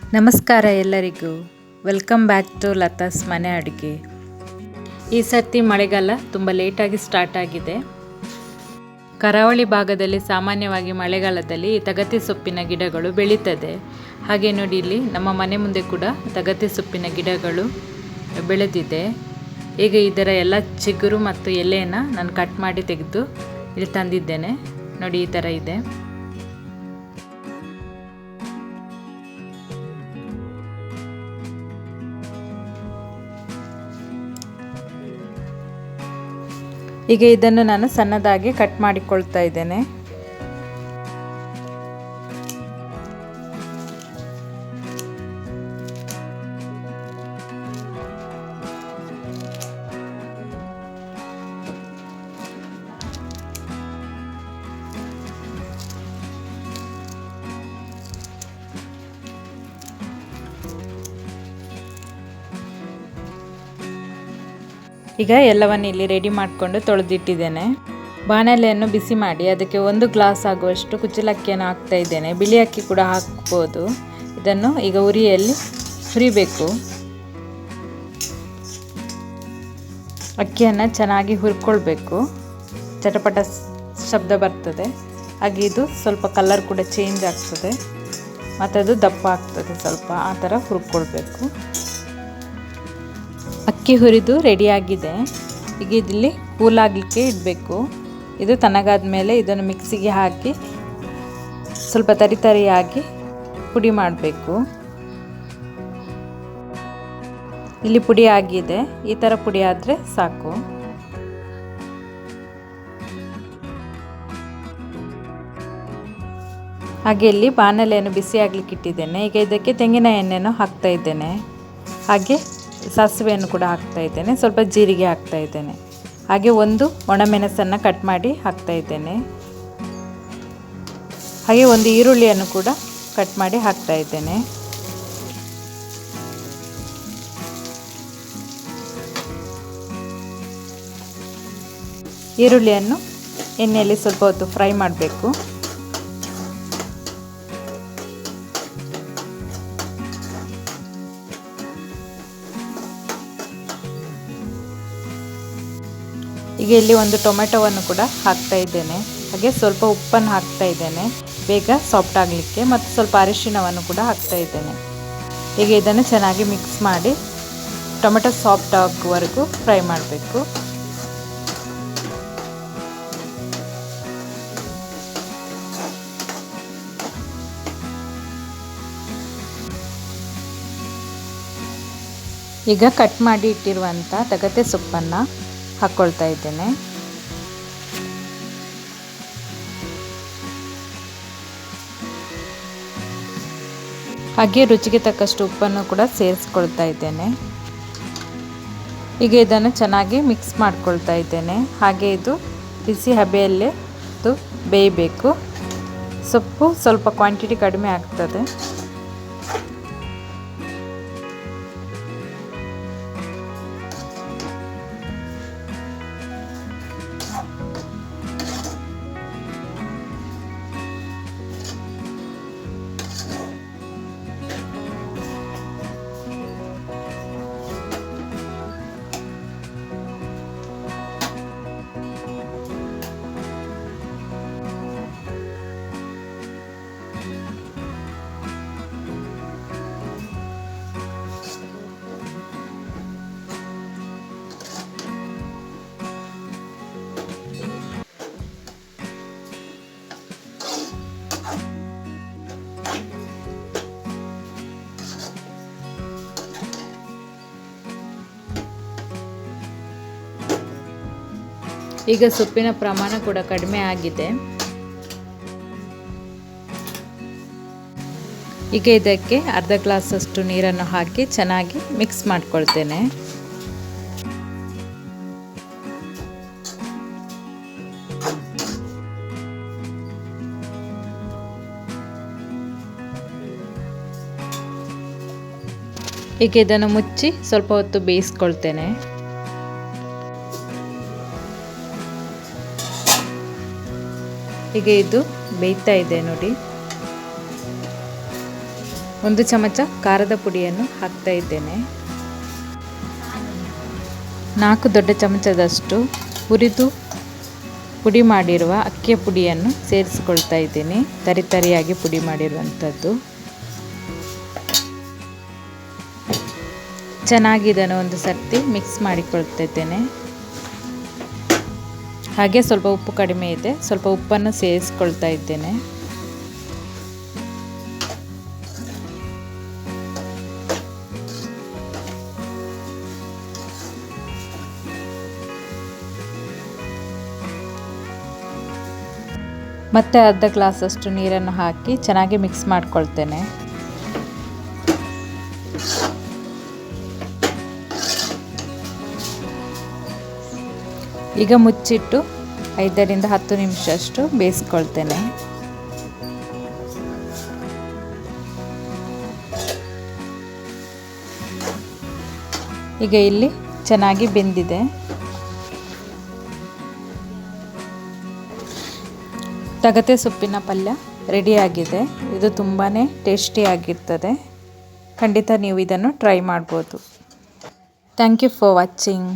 ನಮಸ್ಕಾರ ಎಲ್ಲರಿಗೂ. Welcome back to Latha's ಮನೆ ಅಡುಗೆ. ಈ ಸರ್ತಿ ಮಳೆಗಾಲ ತುಂಬ ಲೇಟಾಗಿ ಸ್ಟಾರ್ಟ್ ಆಗಿದೆ. ಕರಾವಳಿ ಭಾಗದಲ್ಲಿ ಸಾಮಾನ್ಯವಾಗಿ ಮಳೆಗಾಲದಲ್ಲಿ ತಗತಿ ಸೊಪ್ಪಿನ ಗಿಡಗಳು ಬೆಳೀತದೆ. ಹಾಗೆ ನೋಡಿ ಇಲ್ಲಿ ನಮ್ಮ ಮನೆ ಮುಂದೆ ಕೂಡ ತಗತಿ ಸೊಪ್ಪಿನ ಗಿಡಗಳು ಬೆಳೆದಿದೆ. ಈಗ ಇದರ ಎಲ್ಲ ಚಿಗುರು ಮತ್ತು ಎಲೆಯನ್ನು ನಾನು ಕಟ್ ಮಾಡಿ ತೆಗೆದು ಇಲ್ಲಿ ತಂದಿದ್ದೇನೆ. ನೋಡಿ ಈ ಥರ ಇದೆ. ಈಗ ಇದನ್ನು ನಾನು ಸಣ್ಣದಾಗಿ ಕಟ್ ಮಾಡಿಕೊಳ್ತಾ ಇದ್ದೇನೆ. ಈಗ ಎಲ್ಲವನ್ನು ಇಲ್ಲಿ ರೆಡಿ ಮಾಡಿಕೊಂಡು ತೊಳೆದಿಟ್ಟಿದ್ದೇನೆ. ಬಾಣಲೆಯನ್ನು ಬಿಸಿ ಮಾಡಿ ಅದಕ್ಕೆ ಒಂದು ಗ್ಲಾಸ್ ಆಗುವಷ್ಟು ಕುಚ್ಚಲಕ್ಕಿಯನ್ನು ಹಾಕ್ತಾ ಇದ್ದೇನೆ. ಬಿಳಿ ಅಕ್ಕಿ ಕೂಡ ಹಾಕ್ಬೋದು. ಇದನ್ನು ಈಗ ಉರಿಯಲ್ಲಿ ಹುರಿಬೇಕು. ಅಕ್ಕಿಯನ್ನು ಚೆನ್ನಾಗಿ ಹುರ್ಕೊಳ್ಬೇಕು. ಚಟಪಟ ಶಬ್ದ ಬರ್ತದೆ. ಹಾಗೆ ಇದು ಸ್ವಲ್ಪ ಕಲರ್ ಕೂಡ ಚೇಂಜ್ ಆಗ್ತದೆ. ಮತ್ತು ಅದು ದಪ್ಪ ಆಗ್ತದೆ ಸ್ವಲ್ಪ. ಆ ಥರ ಹುರ್ಕೊಳ್ಬೇಕು. ಅಕ್ಕಿ ಹುರಿದು ರೆಡಿಯಾಗಿದೆ. ಈಗ ಇಲ್ಲಿ ಕೂಲಾಗಲಿಕ್ಕೆ ಇಡಬೇಕು. ಇದು ತನಗಾದ ಮೇಲೆ ಇದನ್ನು ಮಿಕ್ಸಿಗೆ ಹಾಕಿ ಸ್ವಲ್ಪ ತರಿ ತರಿಯಾಗಿ ಪುಡಿ ಮಾಡಬೇಕು. ಇಲ್ಲಿ ಪುಡಿ ಆಗಿದೆ. ಈ ಥರ ಪುಡಿ ಆದರೆ ಸಾಕು. ಹಾಗೆ ಇಲ್ಲಿ ಬಾಣಲೆಯನ್ನು ಬಿಸಿ ಆಗ್ಲಿಕ್ಕೆ ಇಟ್ಟಿದ್ದೇನೆ. ಈಗ ಇದಕ್ಕೆ ತೆಂಗಿನ ಎಣ್ಣೆಯನ್ನು ಹಾಕ್ತಾ ಇದ್ದೇನೆ. ಹಾಗೆ ಸಾಸಿವೆಯನ್ನು ಕೂಡ ಹಾಕ್ತಾ ಇದ್ದೇನೆ. ಸ್ವಲ್ಪ ಜೀರಿಗೆ ಹಾಕ್ತಾ ಇದ್ದೇನೆ. ಹಾಗೆ ಒಂದು ಒಣಮೆಣಸನ್ನು ಕಟ್ ಮಾಡಿ ಹಾಕ್ತಾ ಇದ್ದೇನೆ. ಹಾಗೆ ಒಂದು ಈರುಳ್ಳಿಯನ್ನು ಕೂಡ ಕಟ್ ಮಾಡಿ ಹಾಕ್ತಾ ಇದ್ದೇನೆ. ಈರುಳ್ಳಿಯನ್ನು ಎಣ್ಣೆಯಲ್ಲಿ ಸ್ವಲ್ಪ ಹೊತ್ತು ಫ್ರೈ ಮಾಡಬೇಕು. ಈಗ ಇಲ್ಲಿ ಒಂದು ಟೊಮೆಟೊವನ್ನು ಕೂಡ ಹಾಕ್ತಾ ಇದ್ದೇನೆ. ಹಾಗೆ ಸ್ವಲ್ಪ ಉಪ್ಪನ್ನು ಹಾಕ್ತಾ ಇದ್ದೇನೆ. ಬೇಗ ಸಾಫ್ಟ್ ಆಗಲಿಕ್ಕೆ ಮತ್ತು ಸ್ವಲ್ಪ ಅರಿಶಿಣವನ್ನು ಕೂಡ ಹಾಕ್ತಾ ಇದ್ದೇನೆ. ಈಗ ಇದನ್ನು ಚೆನ್ನಾಗಿ ಮಿಕ್ಸ್ ಮಾಡಿ ಟೊಮೆಟೊ ಸಾಫ್ಟ್ ಆಗುವವರೆಗೂ ಫ್ರೈ ಮಾಡಬೇಕು. ಈಗ ಕಟ್ ಮಾಡಿ ಇಟ್ಟಿರುವಂಥ ತಗತೆ ಸೊಪ್ಪನ್ನು ಹಾಕ್ಕೊಳ್ತಾ ಇದ್ದೇನೆ. ಹಾಗೆ ರುಚಿಗೆ ತಕ್ಕಷ್ಟು ಉಪ್ಪನ್ನು ಕೂಡ ಸೇರಿಸ್ಕೊಳ್ತಾ ಇದ್ದೇನೆ. ಈಗ ಇದನ್ನು ಚೆನ್ನಾಗಿ ಮಿಕ್ಸ್ ಮಾಡ್ಕೊಳ್ತಾ ಇದ್ದೇನೆ. ಹಾಗೆ ಇದು ಬಿಸಿ ಹಬೆಯಲ್ಲೇ ಇದು ಬೇಯಬೇಕು. ಸೊಪ್ಪು ಸ್ವಲ್ಪ ಕ್ವಾಂಟಿಟಿ ಕಡಿಮೆ ಆಗ್ತದೆ. ಈಗ ಸೊಪ್ಪಿನ ಪ್ರಮಾಣ ಕೂಡ ಕಡಿಮೆ ಆಗಿದೆ. ಈಗ ಇದಕ್ಕೆ ಅರ್ಧ ಗ್ಲಾಸಷ್ಟು ನೀರನ್ನು ಹಾಕಿ ಚೆನ್ನಾಗಿ ಮಿಕ್ಸ್ ಮಾಡ್ಕೊಳ್ತೇನೆ. ಈಗ ಇದನ್ನು ಮುಚ್ಚಿ ಸ್ವಲ್ಪ ಹೊತ್ತು ಬೇಯಿಸ್ಕೊಳ್ತೇನೆ. ಹೀಗೆ ಇದು ಬೇಯ್ತಾ ಇದೆ ನೋಡಿ. ಒಂದು ಚಮಚ ಖಾರದ ಪುಡಿಯನ್ನು ಹಾಕ್ತಾ ಇದ್ದೇನೆ. ನಾಲ್ಕು ದೊಡ್ಡ ಚಮಚದಷ್ಟು ಹುರಿದು ಪುಡಿ ಮಾಡಿರುವ ಅಕ್ಕಿಯ ಪುಡಿಯನ್ನು ಸೇರಿಸಿಕೊಳ್ತಾ ಇದ್ದೀನಿ. ತರಿ ತರಿಯಾಗಿ ಪುಡಿ ಮಾಡಿರುವಂಥದ್ದು. ಚೆನ್ನಾಗಿದನ್ನು ಒಂದು ಸರ್ತಿ ಮಿಕ್ಸ್ ಮಾಡಿಕೊಳ್ತಾ ಇದ್ದೇನೆ. ಹಾಗೆ ಸ್ವಲ್ಪ ಉಪ್ಪು ಕಡಿಮೆ ಇದೆ. ಸ್ವಲ್ಪ ಉಪ್ಪನ್ನು ಸೇರಿಸ್ಕೊಳ್ತಾ ಇದ್ದೇನೆ. ಮತ್ತೆ ಅರ್ಧ ಗ್ಲಾಸಷ್ಟು ನೀರನ್ನು ಹಾಕಿ ಚೆನ್ನಾಗಿ ಮಿಕ್ಸ್ ಮಾಡ್ಕೊಳ್ತೇನೆ. ಈಗ ಮುಚ್ಚಿಟ್ಟು ಐದರಿಂದ ಹತ್ತು ನಿಮಿಷ ಅಷ್ಟು ಬೇಯಿಸ್ಕೊಳ್ತೇನೆ. ಈಗ ಇಲ್ಲಿ ಚೆನ್ನಾಗಿ ಬೆಂದಿದೆ. ತಗತೆ ಸೊಪ್ಪಿನ ಪಲ್ಯ ರೆಡಿಯಾಗಿದೆ. ಇದು ತುಂಬಾ ಟೇಸ್ಟಿಯಾಗಿರ್ತದೆ ಖಂಡಿತ ನೀವು ಇದನ್ನು ಟ್ರೈ ಮಾಡ್ಬೋದು. Thank you for watching.